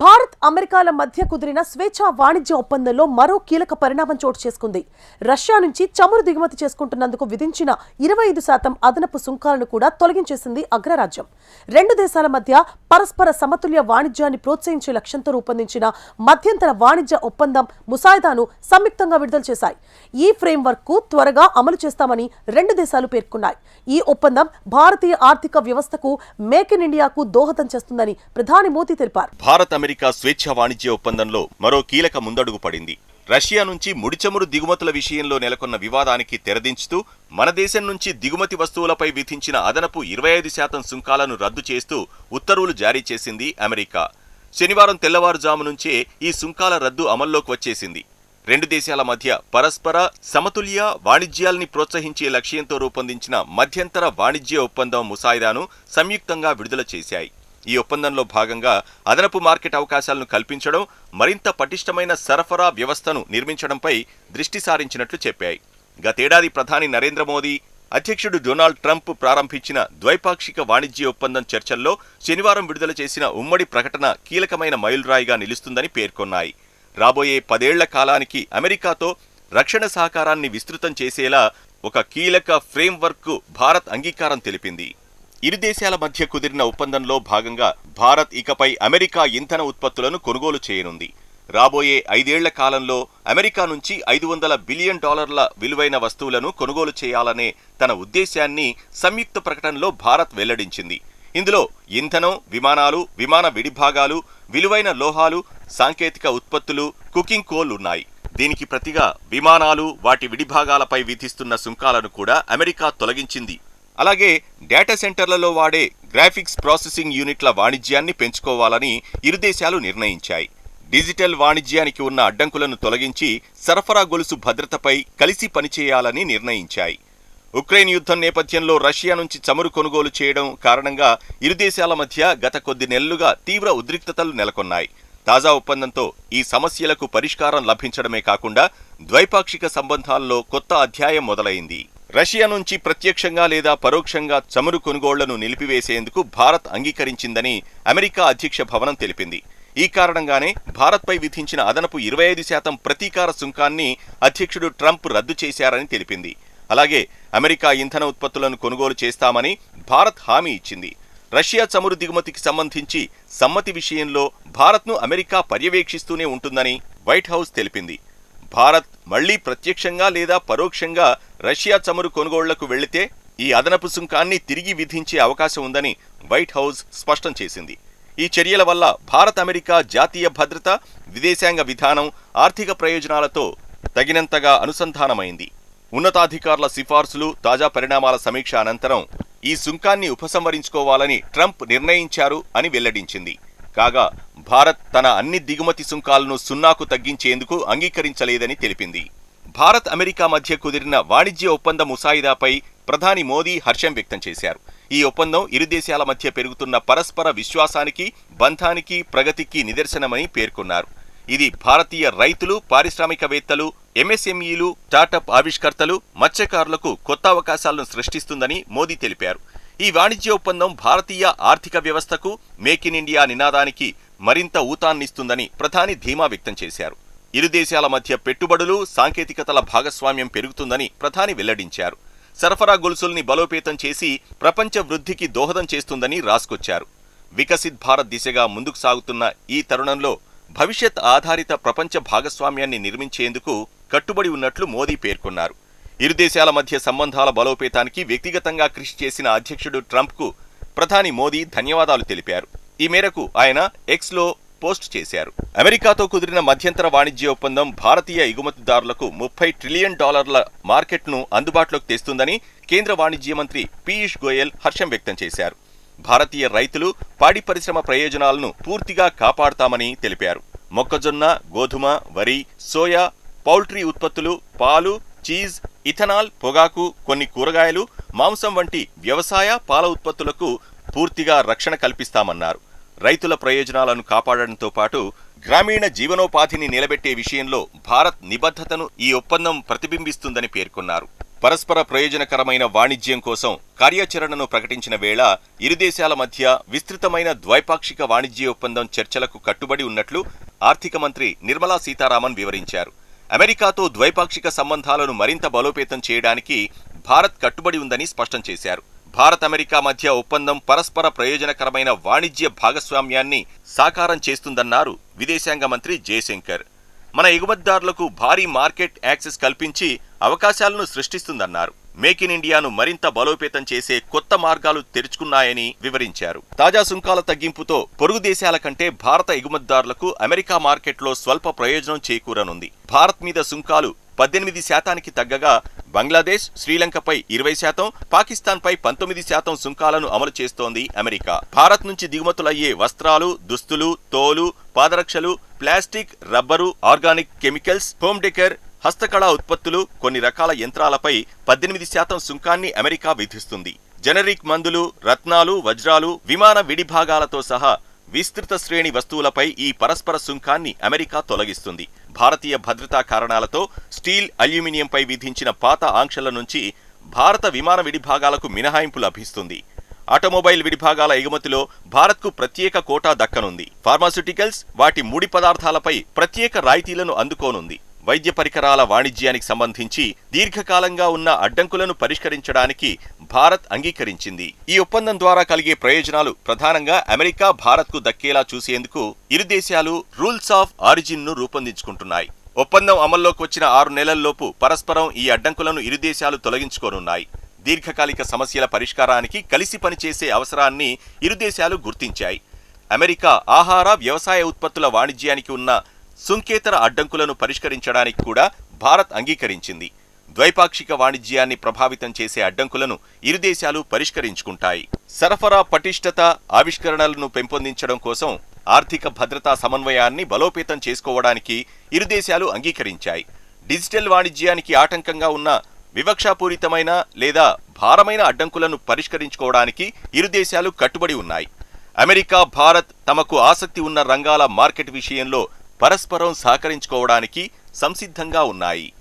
భారత్ అమెరికాల మధ్య కుదిరిన స్వేచ్ఛా వాణిజ్య ఒప్పందంలో మరో కీలక పరిణామం చోటు చేసుకుంది. రష్యా నుంచి చమురు దిగుమతి చేసుకుంటున్నందుకు విధించిన ఇరవై ఐదు శాతం అదనపు సుంకాలను కూడా తొలగించేసింది అగ్రరాజ్యం. రెండు దేశాల మధ్య పరస్పర సమతుల్య వాణిజ్యాన్ని ప్రోత్సహించే లక్ష్యంతో రూపొందించిన మధ్యంతర వాణిజ్య ఒప్పందం ముసాయిదాను సంయుక్తంగా విడుదల చేశాయి. ఈ ఫ్రేమ్వర్క్కు త్వరగా అమలు చేస్తామని రెండు దేశాలు పేర్కొన్నాయి. ఈ ఒప్పందం భారతీయ ఆర్థిక వ్యవస్థకు మేక్ ఇన్ ఇండియాకు దోహదం చేస్తుందని ప్రధాని మోదీ తెలిపారు. భారత్ అమెరికా స్వేచ్ఛ వాణిజ్య ఒప్పందంలో మరో కీలక ముందడుగు పడింది. రష్యా నుంచి ముడిచమురు దిగుమతుల విషయంలో నెలకొన్న వివాదానికి తెరదించుతూ మన దేశం నుంచి దిగుమతి వస్తువులపై విధించిన అదనపు ఇరవై ఐదు శాతం సుంకాలను రద్దు చేస్తూ ఉత్తర్వులు జారీ చేసింది అమెరికా. శనివారం తెల్లవారుజాము నుంచే ఈ సుంకాల రద్దు అమల్లోకి వచ్చేసింది. రెండు దేశాల మధ్య పరస్పర సమతుల్య వాణిజ్యాల్ని ప్రోత్సహించే లక్ష్యంతో రూపొందించిన మధ్యంతర వాణిజ్య ఒప్పందం ముసాయిదాను సంయుక్తంగా విడుదల చేశాయి. ఈ ఒప్పందంలో భాగంగా అదనపు మార్కెట్ అవకాశాలను కల్పించడం మరింత పటిష్టమైన సరఫరా వ్యవస్థను నిర్మించడంపై దృష్టి సారించినట్లు చెప్పాయి. గతేడాది ప్రధాని నరేంద్ర మోదీ అధ్యక్షుడు డొనాల్డ్ ట్రంప్ ప్రారంభించిన ద్వైపాక్షిక వాణిజ్య ఒప్పందం చర్చల్లో శనివారం విడుదల చేసిన ఉమ్మడి ప్రకటన కీలకమైన మైలురాయిగా నిలుస్తుందని పేర్కొన్నాయి. రాబోయే పదేళ్ళ కాలానికి అమెరికాతో రక్షణ సహకారాన్ని విస్తృతం చేసేలా ఒక కీలక ఫ్రేమ్వర్క్ భారత్ అంగీకారం తెలిపింది. ఇరు దేశాల మధ్య కుదిరిన ఒప్పందంలో భాగంగా భారత్ ఇకపై అమెరికా ఇంధన ఉత్పత్తులను కొనుగోలు చేయనుంది. రాబోయే ఐదేళ్ళ కాలంలో అమెరికా నుంచి ఐదు వందల బిలియన్ డాలర్ల విలువైన వస్తువులను కొనుగోలు చేయాలనే తన ఉద్దేశాన్ని సంయుక్త ప్రకటనలో భారత్ వెల్లడించింది. ఇందులో ఇంధనం విమానాలు విమాన విడిభాగాలు విలువైన లోహాలు సాంకేతిక ఉత్పత్తులు కుకింగ్ కోల్ ఉన్నాయి. దీనికి ప్రతిగా విమానాలు వాటి విడిభాగాలపై విధిస్తున్న సుంకాలను కూడా అమెరికా తొలగించింది. అలాగే డేటా సెంటర్లలో వాడే గ్రాఫిక్స్ ప్రాసెసింగ్ యూనిట్ల వాణిజ్యాన్ని పెంచుకోవాలని ఇరు దేశాలు నిర్ణయించాయి. డిజిటల్ వాణిజ్యానికి ఉన్న అడ్డంకులను తొలగించి సరఫరా గొలుసు భద్రతపై కలిసి పనిచేయాలని నిర్ణయించాయి. ఉక్రెయిన్ యుద్ధం నేపథ్యంలో రష్యా నుంచి చమురు కొనుగోలు చేయడం కారణంగా ఇరు దేశాల మధ్య గత కొద్ది నెలలుగా తీవ్ర ఉద్రిక్తతలు నెలకొన్నాయి. తాజా ఒప్పందంతో ఈ సమస్యలకు పరిష్కారం లభించడమే కాకుండా ద్వైపాక్షిక సంబంధాల్లో కొత్త అధ్యాయం మొదలైంది. రష్యా నుంచి ప్రత్యక్షంగా లేదా పరోక్షంగా చమురు కొనుగోళ్ళను నిలిపివేసేందుకు భారత్ అంగీకరించిందని అమెరికా అధ్యక్ష భవనం తెలిపింది. ఈ కారణంగానే భారత్పై విధించిన అదనపు ఇరవై ఐదు శాతం ప్రతీకార సుంకాన్ని అధ్యక్షుడు ట్రంప్ రద్దు చేశారని తెలిపింది. అలాగే అమెరికా ఇంధన ఉత్పత్తులను కొనుగోలు చేస్తామని భారత్ హామీ ఇచ్చింది. రష్యా చమురు దిగుమతికి సంబంధించి సమ్మతి విషయంలో భారత్ను అమెరికా పర్యవేక్షిస్తూనే ఉంటుందని వైట్ హౌస్ తెలిపింది. భారత్ మళ్ళీ ప్రత్యక్షంగా లేదా పరోక్షంగా రష్యా చమురు కొనుగోళ్ళకు వెళితే ఈ అదనపు సుంకాన్ని తిరిగి విధించే అవకాశం ఉందని వైట్ హౌస్ స్పష్టం చేసింది. ఈ చర్యల వల్ల భారత్ అమెరికా జాతీయ భద్రత విదేశాంగ విధానం ఆర్థిక ప్రయోజనాలతో తగినంతగా అనుసంధానమైంది. ఉన్నతాధికారుల సిఫార్సులు తాజా పరిణామాల సమీక్ష అనంతరం ఈ సుంకాన్ని ఉపసంహరించుకోవాలని ట్రంప్ నిర్ణయించారు అని వెల్లడించింది. కాగా భారత్ తన అన్ని దిగుమతి సుంకాలను సున్నాకు తగ్గించేందుకు అంగీకరించలేదని తెలిపింది. భారత్ అమెరికా మధ్య కుదిరిన వాణిజ్య ఒప్పంద ముసాయిదాపై ప్రధాని మోదీ హర్షం వ్యక్తం చేశారు. ఈ ఒప్పందం ఇరు దేశాల మధ్య పెరుగుతున్న పరస్పర విశ్వాసానికి బంధానికి ప్రగతికి నిదర్శనమని పేర్కొన్నారు. ఇది భారతీయ రైతులు పారిశ్రామికవేత్తలు ఎంఎస్ఎంఈలు స్టార్టప్ ఆవిష్కర్తలు మత్స్యకారులకు కొత్త అవకాశాలను సృష్టిస్తుందని మోదీ తెలిపారు. ఈ వాణిజ్య ఒప్పందం భారతీయ ఆర్థిక వ్యవస్థకు మేక్ ఇన్ ఇండియా నినాదానికి మరింత ఊతాన్నిస్తుందని ప్రధాని ధీమా వ్యక్తం చేశారు. ఇరు దేశాల మధ్య పెట్టుబడులు సాంకేతికతల భాగస్వామ్యం పెరుగుతుందని ప్రధాని వెల్లడించారు. సరఫరా గొలుసుల్ని బలోపేతం చేసి ప్రపంచ వృద్ధికి దోహదం చేస్తుందని రాసుకొచ్చారు. వికసిత్ భారత్ దిశగా ముందుకు సాగుతున్న ఈ తరుణంలో భవిష్యత్ ఆధారిత ప్రపంచ భాగస్వామ్యాన్ని నిర్మించేందుకు కట్టుబడి ఉన్నట్లు మోదీ పేర్కొన్నారు. ఇరు దేశాల మధ్య సంబంధాల బలోపేతానికి వ్యక్తిగతంగా కృషి చేసిన అధ్యక్షుడు ట్రంప్కు ప్రధాని మోదీ ధన్యవాదాలు తెలిపారు. ఈ మేరకు ఆయన ఎక్స్లో పోస్ట్ చేశారు. అమెరికాతో కుదిరిన మధ్యంతర వాణిజ్య ఒప్పందం భారతీయ ఎగుమతిదారులకు ముప్పై ట్రిలియన్ డాలర్ల మార్కెట్ను అందుబాటులోకి తెస్తుందని కేంద్ర వాణిజ్య మంత్రి పీయూష్ గోయల్ హర్షం వ్యక్తం చేశారు. భారతీయ రైతులు పాడి పరిశ్రమ ప్రయోజనాలను పూర్తిగా కాపాడతామని తెలిపారు. మొక్కజొన్న గోధుమ వరి సోయా పౌల్ట్రీ ఉత్పత్తులు పాలు చీజ్ ఇథనాల్ పొగాకు కొన్ని కూరగాయలు మాంసం వంటి వ్యవసాయ పాల ఉత్పత్తులకు పూర్తిగా రక్షణ కల్పిస్తామన్నారు. రైతుల ప్రయోజనాలను కాపాడడంతో పాటు గ్రామీణ జీవనోపాధిని నిలబెట్టే విషయంలో భారత్ నిబద్ధతను ఈ ఒప్పందం ప్రతిబింబిస్తుందని పేర్కొన్నారు. పరస్పర ప్రయోజనకరమైన వాణిజ్యం కోసం కార్యాచరణను ప్రకటించిన వేళ ఇరు దేశాల మధ్య విస్తృతమైన ద్వైపాక్షిక వాణిజ్య ఒప్పందం చర్చలకు కట్టుబడి ఉన్నట్లు ఆర్థిక మంత్రి నిర్మలా సీతారామన్ వివరించారు. అమెరికాతో ద్వైపాక్షిక సంబంధాలను మరింత బలోపేతం చేయడానికి భారత్ కట్టుబడి ఉందని స్పష్టం చేశారు. భారత్ అమెరికా మధ్య ఒప్పందం పరస్పర ప్రయోజనకరమైన వాణిజ్య భాగస్వామ్యాన్ని సాకారం చేస్తుందన్నారు విదేశాంగ మంత్రి జయశంకర్. మన ఎగుమతిదారులకు భారీ మార్కెట్ యాక్సెస్ కల్పించి అవకాశాలను సృష్టిస్తుందన్నారు. మేక్ ఇన్ ఇండియాను మరింత బలోపేతం చేసే కొత్త మార్గాలు తెరుచుకున్నాయని వివరించారు. తాజా సుంకాల తగ్గింపుతో పొరుగు దేశాల కంటే భారత ఎగుమతిదారులకు అమెరికా మార్కెట్లో స్వల్ప ప్రయోజనం చేకూరనుంది. భారత్ మీద సుంకాలు పద్దెనిమిది శాతానికి తగ్గగా బంగ్లాదేశ్ శ్రీలంకపై ఇరవై శాతం పాకిస్తాన్పై పంతొమ్మిది శాతం సుంకాలను అమలు చేస్తోంది అమెరికా. భారత్ నుంచి దిగుమతులయ్యే వస్త్రాలు దుస్తులు తోలు పాదరక్షలు plastic rubber organic chemicals home decor హస్తకళా ఉత్పత్తులు కొన్ని రకాల యంత్రాలపై పద్దెనిమిది శాతం సుంకాన్ని అమెరికా విధిస్తుంది. జనరిక్ మందులు రత్నాలు వజ్రాలు విమాన విడిభాగాలతో సహా విస్తృత శ్రేణి వస్తువులపై ఈ పరస్పర సుంకాన్ని అమెరికా తొలగిస్తుంది. భారతీయ భద్రతా కారణాలతో స్టీల్ అల్యూమినియంపై విధించిన పాత ఆంక్షల నుంచి భారత విమాన విడిభాగాలకు మినహాయింపు లభిస్తుంది. ఆటోమొబైల్ విడిభాగాల ఎగుమతిలో భారత్కు ప్రత్యేక కోటా దక్కనుంది. ఫార్మాస్యూటికల్స్ వాటి ముడి పదార్థాలపై ప్రత్యేక రాయితీలను అందుకోనుంది. వైద్య పరికరాల వాణిజ్యానికి సంబంధించి దీర్ఘకాలంగా ఉన్న అడ్డంకులను పరిష్కరించడానికి భారత్ అంగీకరించింది. ఈ ఒప్పందం ద్వారా కలిగే ప్రయోజనాలు ప్రధానంగా అమెరికా భారత్కు దక్కేలా చూసేందుకు ఇరు దేశాలు రూల్స్ ఆఫ్ ఆరిజిన్ను రూపొందించుకుంటున్నాయి. ఒప్పందం అమల్లోకి వచ్చిన ఆరు నెలల్లోపు పరస్పరం ఈ అడ్డంకులను ఇరు దేశాలు తొలగించుకోనున్నాయి. దీర్ఘకాలిక సమస్యల పరిష్కారానికి కలిసి పనిచేసే అవసరాన్ని ఇరు దేశాలు గుర్తించాయి. అమెరికా ఆహార వ్యవసాయ ఉత్పత్తుల వాణిజ్యానికి ఉన్న సుంకేతర అడ్డంకులను పరిష్కరించడానికి కూడా భారత్ అంగీకరించింది. ద్వైపాక్షిక వాణిజ్యాన్ని ప్రభావితం చేసే అడ్డంకులను ఇరు దేశాలు పరిష్కరించుకుంటాయి. సరఫరా పటిష్టత ఆవిష్కరణలను పెంపొందించడం కోసం ఆర్థిక భద్రతా సమన్వయాన్ని బలోపేతం చేసుకోవడానికి ఇరు దేశాలు అంగీకరించాయి. డిజిటల్ వాణిజ్యానికి ఆటంకంగా ఉన్న వివక్షాపూరితమైన లేదా భారమైన అడ్డంకులను పరిష్కరించుకోవడానికి ఇరు దేశాలు కట్టుబడి ఉన్నాయి. అమెరికా భారత్ తమకు ఆసక్తి ఉన్న రంగాల మార్కెట్ విషయంలో పరస్పరం సహకరించుకోవడానికి సంసిద్ధంగా ఉన్నాయి.